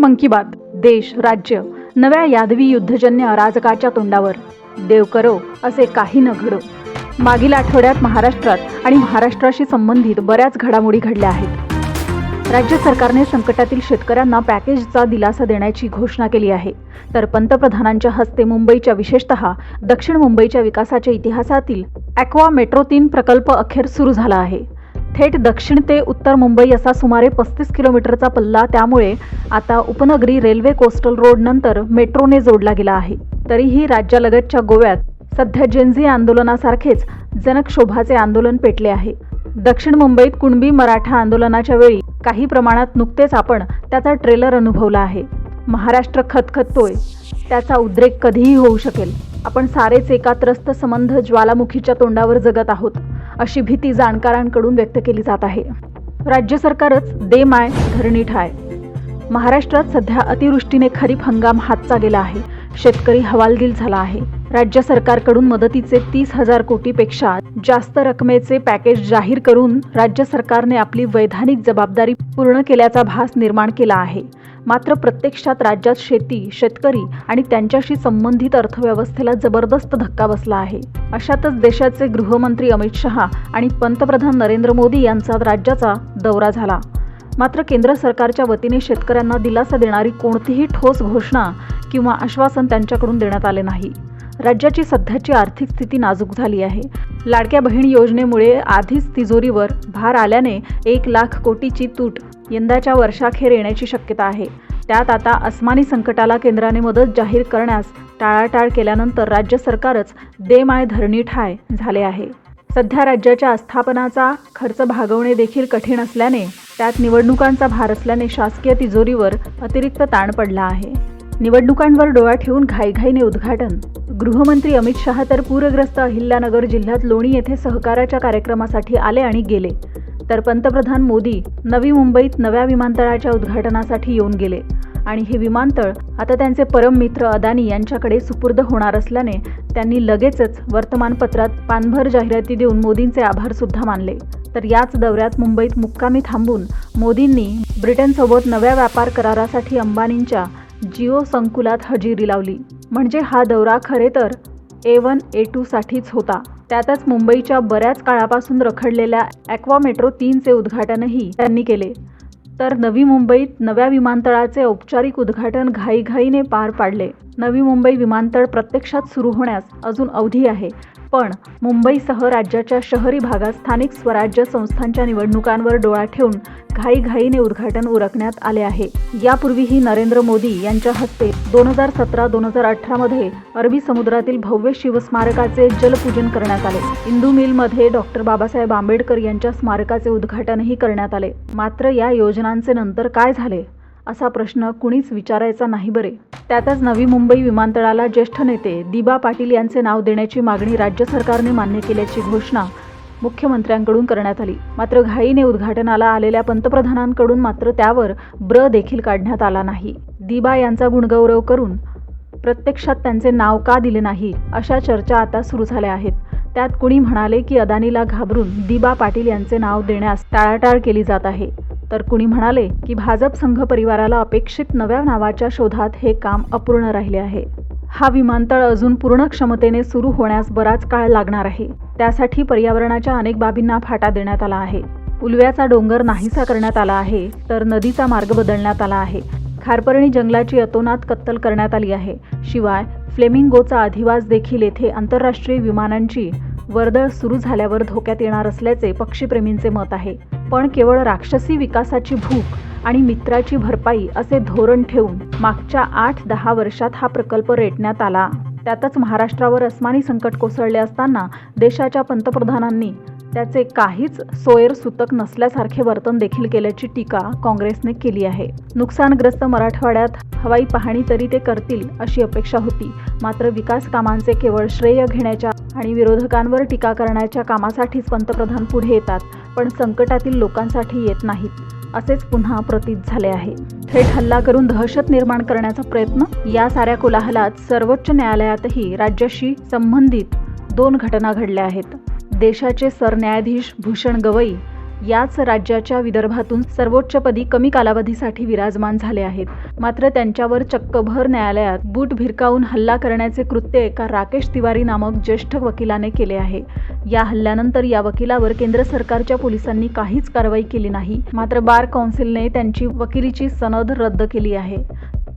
मन की बात देश राज्य नव्या यादवी युद्धजन्य अराजकाच्या तोंडावर. देव करो असे काही न घडो. मागील आठवड्यात महाराष्ट्रात आणि महाराष्ट्राशी संबंधित बऱ्याच घडामोडी घडल्या आहेत. राज्य सरकारने संकटातील शेतकऱ्यांना पॅकेजचा दिलासा देण्याची घोषणा केली आहे. तर पंतप्रधानांच्या हस्ते मुंबईच्या विशेषतः दक्षिण मुंबईच्या विकासाच्या इतिहासातील ॲक्वा मेट्रो तीन प्रकल्प अखेर सुरू झाला आहे. थेट दक्षिण ते उत्तर मुंबई असा सुमारे पस्तीस किलोमीटरचा पल्ला त्यामुळे आता उपनगरी रेल्वे कोस्टल रोड नंतर मेट्रोने जोडला गेला आहे. तरीही राज्यालगतच्या गोव्यात सध्या जेन्झी आंदोलनासारखेच जनक्षोभाचे आंदोलन पेटले आहे. दक्षिण मुंबईत कुणबी मराठा आंदोलनाच्या वेळी काही प्रमाणात नुकतेच आपण त्याचा ट्रेलर अनुभवला आहे. महाराष्ट्र खतखततोय. त्याचा उद्रेक कधीही होऊ शकेल. आपण सारेच एकात्रस्त संबंध ज्वालामुखीच्या तोंडावर जगत आहोत. अशी भीती जाणकारांकडून व्यक्त केली जात आहे. राज्य सरकारच दे माय धरणी ठाय महाराष्ट्रात सध्या अतिवृष्टीने खरीप हंगाम हातचा गेला आहे. शेतकरी हवालदिल झाला आहे. राज्य सरकारकडून मदतीचे तीस हजार कोटीपेक्षा जास्त रकमेचे पॅकेज जाहीर करून राज्य सरकारने आपली वैधानिक जबाबदारी पूर्ण केल्याचा भास निर्माण केला आहे. मात्र प्रत्यक्षात राज्यात शेती शेतकरी आणि त्यांच्याशी संबंधित अर्थव्यवस्थेला जबरदस्त धक्का बसला आहे. अशातच देशाचे गृहमंत्री अमित शहा आणि पंतप्रधान नरेंद्र मोदी यांचा राज्याचा दौरा झाला. मात्र केंद्र सरकारच्या वतीने शेतकऱ्यांना दिलासा देणारी कोणतीही ठोस घोषणा किंवा आश्वासन त्यांच्याकडून देण्यात आले नाही. राज्याची सध्याची आर्थिक स्थिती नाजूक झाली आहे. लाडक्या बहीण योजनेमुळे आधीच तिजोरीवर भार आल्याने एक लाख कोटीची तूट यंदाच्या वर्षाखेर येण्याची शक्यता आहे. त्यात आता अस्मानी संकटाला केंद्राने मदत जाहीर करण्यास टाळाटाळ केल्यानंतर राज्य सरकारच दे माय धरणी ठाय झाले आहे. सध्या राज्याच्या आस्थापनाचा खर्च भागवणे देखील कठीण असल्याने त्यात निवडणुकांचा भार असल्याने शासकीय तिजोरीवर अतिरिक्त ताण पडला आहे. निवडणुकांवर डोळा ठेवून घाईघाईने उद्घाटन. गृहमंत्री अमित शहा तर पूरग्रस्त अहिल्यानगर जिल्ह्यात लोणी येथे सहकाराच्या कार्यक्रमासाठी आले आणि गेले. तर पंतप्रधान मोदी नवी मुंबईत नव्या विमानतळाच्या उद्घाटनासाठी येऊन गेले. आणि हे विमानतळ आता त्यांचे परम मित्र अदानी यांच्याकडे सुपूर्द होणार असल्याने त्यांनी लगेचच वर्तमानपत्रात पानभर जाहिराती देऊन मोदींचे आभार सुद्धा मानले. तर याच दौऱ्यात मुंबईत मुक्कामी थांबून मोदींनी ब्रिटनसोबत नव्या व्यापार करारासाठी अंबानींच्या जिओ संकुलात हजेरी लावली. म्हणजे हा दौरा खरे तर ए वन ए टूसाठीच होता. त्यातच मुंबईच्या बऱ्याच काळापासून रखडलेल्या ॲक्वा मेट्रो तीनचे उद्घाटनही त्यांनी केले. तर नवी मुंबईत नव्या विमानतळाचे औपचारिक उद्घाटन घाईघाईने पार पाडले. नवी मुंबई विमानतळ प्रत्यक्षात सुरू होण्यास अजून अवधी आहे. पण मुंबईसह राज्याच्या शहरी भागात स्थानिक स्वराज्य संस्थांच्या निवडणुकांवर डोळा ठेवून घाईघाईने उद्घाटन उरकण्यात आले आहे. यापूर्वीही नरेंद्र मोदी यांच्या हस्ते दोन हजार सतरा दोन हजार अठरामध्ये अरबी समुद्रातील भव्य शिवस्मारकाचे जलपूजन करण्यात आले. इंदू मिलमध्ये डॉक्टर बाबासाहेब आंबेडकर यांच्या स्मारकाचे उद्घाटनही करण्यात आले. मात्र या योजनांचे नंतर काय झाले? असा प्रश्न कुणीच विचारायचा नाही बरे. त्यातच नवी मुंबई विमानतळाला ज्येष्ठ नेते दिबा पाटील यांचे नाव देण्याची मागणी राज्य सरकारने मान्य केल्याची घोषणा मुख्यमंत्र्यांकडून करण्यात आली. मात्र घाईने उद्घाटनाला आलेल्या पंतप्रधानांकडून मात्र त्यावर ब्र देखील काढण्यात आला नाही. दिबा यांचा गुणगौरव करून प्रत्यक्षात त्यांचे नाव का दिले नाही अशा चर्चा आता सुरू झाल्या आहेत. त्यात कुणी म्हणाले की अदानीला घाबरून दिबा पाटील यांचे नाव देण्यास टाळाटाळ केली जात आहे. तर कुणी म्हणाले की भाजप संघ परिवाराला अपेक्षित नव्या नावाच्या शोधात हे काम अपूर्ण राहिले आहे. हा विमानतळ अजून पूर्ण क्षमतेने सुरू होण्यास बराच काळ लागणार आहे. त्यासाठी पर्यावरणाच्या अनेक बाबींना फाटा देण्यात आला आहे. उलव्याचा डोंगर नाहीसा करण्यात आला आहे तर नदीचा मार्ग बदलण्यात आला आहे. खारपर्णी जंगलाची अतोनात कत्तल करण्यात आली आहे. शिवाय फ्लेमिंगोचा अधिवास देखील येथे आंतरराष्ट्रीय विमानांची वर्दळ सुरू झाल्यावर धोक्यात येणार असल्याचे पक्षीप्रेमींचे मत आहे. पण केवळ राक्षसी विकासाची भूक आणि मित्राची भरपाई असे धोरण ठेवून मागच्या आठ दहा वर्षात हा प्रकल्प रेटण्यात आला. त्यातच महाराष्ट्रावर अस्मानी संकट कोसळले असताना देशाच्या पंतप्रधानांनी त्याचे काहीच सोयर सुतक नसल्यासारखे वर्तन देखील केल्याची टीका काँग्रेसने केली आहे. नुकसानग्रस्त मराठवाड्यात हवाई पाहणी तरी ते करतील अशी अपेक्षा होती. मात्र विकास कामांचे केवळ श्रेय घेण्याच्या आणि विरोधकांवर टीका करण्याच्या कामासाठीच पंतप्रधान पुढे येतात पण संकटातील लोकांसाठी येत नाहीत असेच पुन्हा प्रतीत झाले आहे. थेट हल्ला करून दहशत निर्माण करण्याचा प्रयत्न? या साऱ्या कोलाहलात सर्वोच्च न्यायालयातही राज्याशी संबंधित दोन घटना घडल्या आहेत. देशाचे सरन्यायाधीश भूषण गवई याच राज्याच्या विदर्भातून सर्वोच्चपदी कमी कालावधीसाठी विराजमान झाले आहेत. मात्र त्यांच्यावर चक्कभर न्यायालयात बूट भिरकावून हल्ला करण्याचे कृत्य एका राकेश तिवारी नामक ज्येष्ठ वकिलाने केले आहे. या हल्ल्यानंतर या वकिलावर केंद्र सरकारच्या पोलिसांनी काहीच कारवाई केली नाही. मात्र बार कौन्सिलने त्यांची वकिलीची सनद रद्द केली आहे.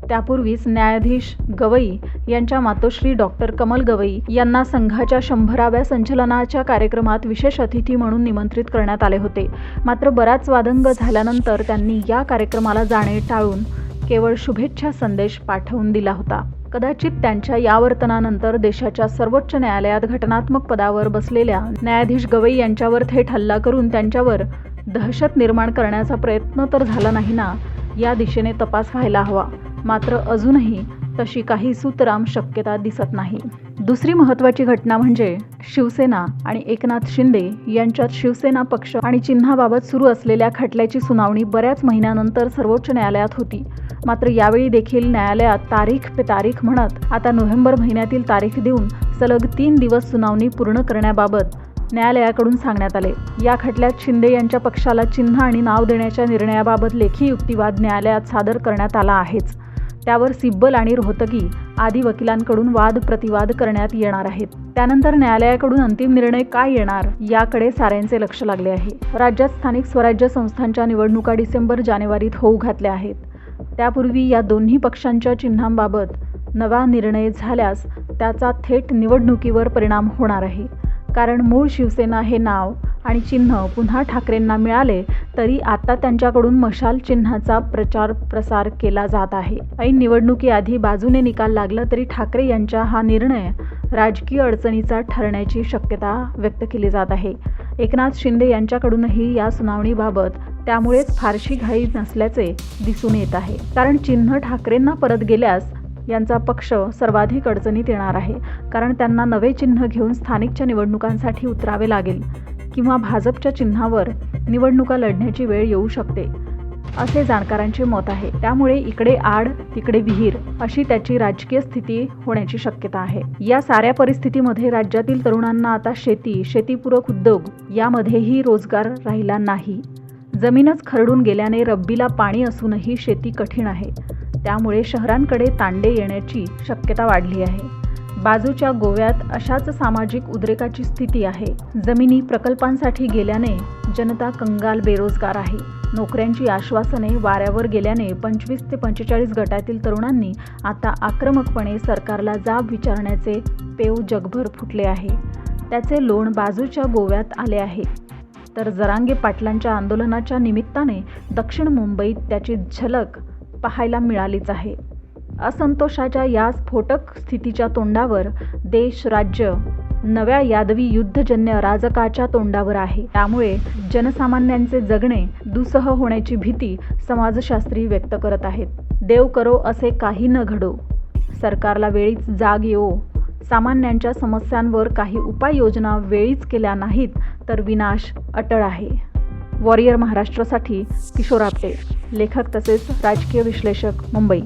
त्यापूर्वीच न्यायाधीश गवई यांच्या मातोश्री डॉक्टर कमल गवई यांना संघाच्या शंभराव्या संचलनाच्या कार्यक्रमात विशेष अतिथी म्हणून निमंत्रित करण्यात आले होते. मात्र बराच वादंग झाल्यानंतर त्यांनी या कार्यक्रमाला जाणे टाळून केवळ शुभेच्छा संदेश पाठवून दिला होता. कदाचित त्यांच्या या वर्तनानंतर देशाच्या सर्वोच्च न्यायालयात घटनात्मक पदावर बसलेल्या न्यायाधीश गवई यांच्यावर थेट हल्ला करून त्यांच्यावर दहशत निर्माण करण्याचा प्रयत्न तर झाला नाही ना? या दिशेने तपास व्हायला हवा. मात्र अजूनही तशी काही सुतराम शक्यता दिसत नाही. दुसरी महत्त्वाची घटना म्हणजे शिवसेना आणि एकनाथ शिंदे यांच्यात शिवसेना पक्ष आणि चिन्हाबाबत सुरू असलेल्या खटल्याची सुनावणी बऱ्याच महिन्यानंतर सर्वोच्च न्यायालयात होती. मात्र यावेळी देखील न्यायालयात तारीख पे तारीख म्हणत आता नोव्हेंबर महिन्यातील तारीख देऊन सलग तीन दिवस सुनावणी पूर्ण करण्याबाबत न्यायालयाकडून सांगण्यात आले. या खटल्यात शिंदे यांच्या पक्षाला चिन्ह आणि नाव देण्याच्या निर्णयाबाबत लेखी युक्तिवाद न्यायालयात सादर करण्यात आला आहेच. त्यावर सिब्बल आणि रोहतगी आदी वकिलांकडून वाद प्रतिवाद करण्यात येणार आहेत. त्यानंतर न्यायालयाकडून अंतिम निर्णय काय येणार याकडे साऱ्यांचे लक्ष लागले आहे. राज्यात स्थानिक स्वराज्य संस्थांच्या निवडणुका डिसेंबर जानेवारीत होऊ घातल्या आहेत. त्यापूर्वी या दोन्ही पक्षांच्या चिन्हांबाबत नवा निर्णय झाल्यास त्याचा थेट निवडणुकीवर परिणाम होणार आहे. कारण मूळ शिवसेना हे नाव आणि चिन्ह पुन्हा ठाकरेंना मिळाले तरी आता त्यांच्याकडून मशाल चिन्हाचा प्रचार प्रसार केला जात आहे. ऐन निवडणुकीआधी बाजूने निकाल लागला तरी ठाकरे यांचा हा निर्णय राजकीय अडचणीचा ठरण्याची शक्यता व्यक्त केली जात आहे. एकनाथ शिंदे यांच्याकडूनही या सुनावणीबाबत त्यामुळेच फारशी घाई नसल्याचे दिसून येत आहे. कारण चिन्ह ठाकरेंना परत गेल्यास यांचा पक्ष सर्वाधिक अडचणीत येणार आहे. कारण त्यांना नवे चिन्ह घेऊन स्थानिकच्या निवडणुकांसाठी उतरावे लागेल. किंवा भाजपच्या चिन्हावर निवडणुका लढण्याची वेळ येऊ शकते असे जाणकारांचे मत आहे. त्यामुळे इकडे आड तिकडे विहीर अशी त्याची राजकीय स्थिती होण्याची शक्यता आहे. या साऱ्या परिस्थितीमध्ये राज्यातील तरुणांना आता शेती शेतीपूरक उद्योग यामध्येही रोजगार राहिला नाही. जमीनच खरडून गेल्याने रब्बीला पाणी असूनही शेती कठीण आहे. त्यामुळे शहरांकडे तांडे येण्याची शक्यता वाढली आहे. बाजूच्या गोव्यात अशाच सामाजिक उद्रेकाची स्थिती आहे. जमिनी प्रकल्पांसाठी गेल्याने जनता कंगाल बेरोजगार आहे. नोकऱ्यांची आश्वासने वाऱ्यावर गेल्याने पंचवीस ते पंचेचाळीस गटातील तरुणांनी आता आक्रमकपणे सरकारला जाब विचारण्याचे पेव जगभर फुटले आहे. त्याचे लोण बाजूच्या गोव्यात आले आहे. तर जरांगे पाटलांच्या आंदोलनाच्या निमित्ताने दक्षिण मुंबईत त्याची झलक पाहायला मिळालीच आहे. असंतोषाच्या या स्फोटक स्थितीच्या तोंडावर देश राज्य नव्या यादवी युद्धजन्य राजकाच्या तोंडावर आहे. त्यामुळे जनसामान्यांचे जगणे दुसह होण्याची भीती समाजशास्त्री व्यक्त करत आहेत. देव करो असे काही न घडो. सरकारला वेळीच जाग येवो. सामान्यांच्या समस्यांवर काही उपाययोजना वेळीच केल्या नाहीत तर विनाश अटळ आहे. वॉरियर महाराष्ट्रासाठी किशोर आपटे. लेखक तसेच राजकीय विश्लेषक मुंबई.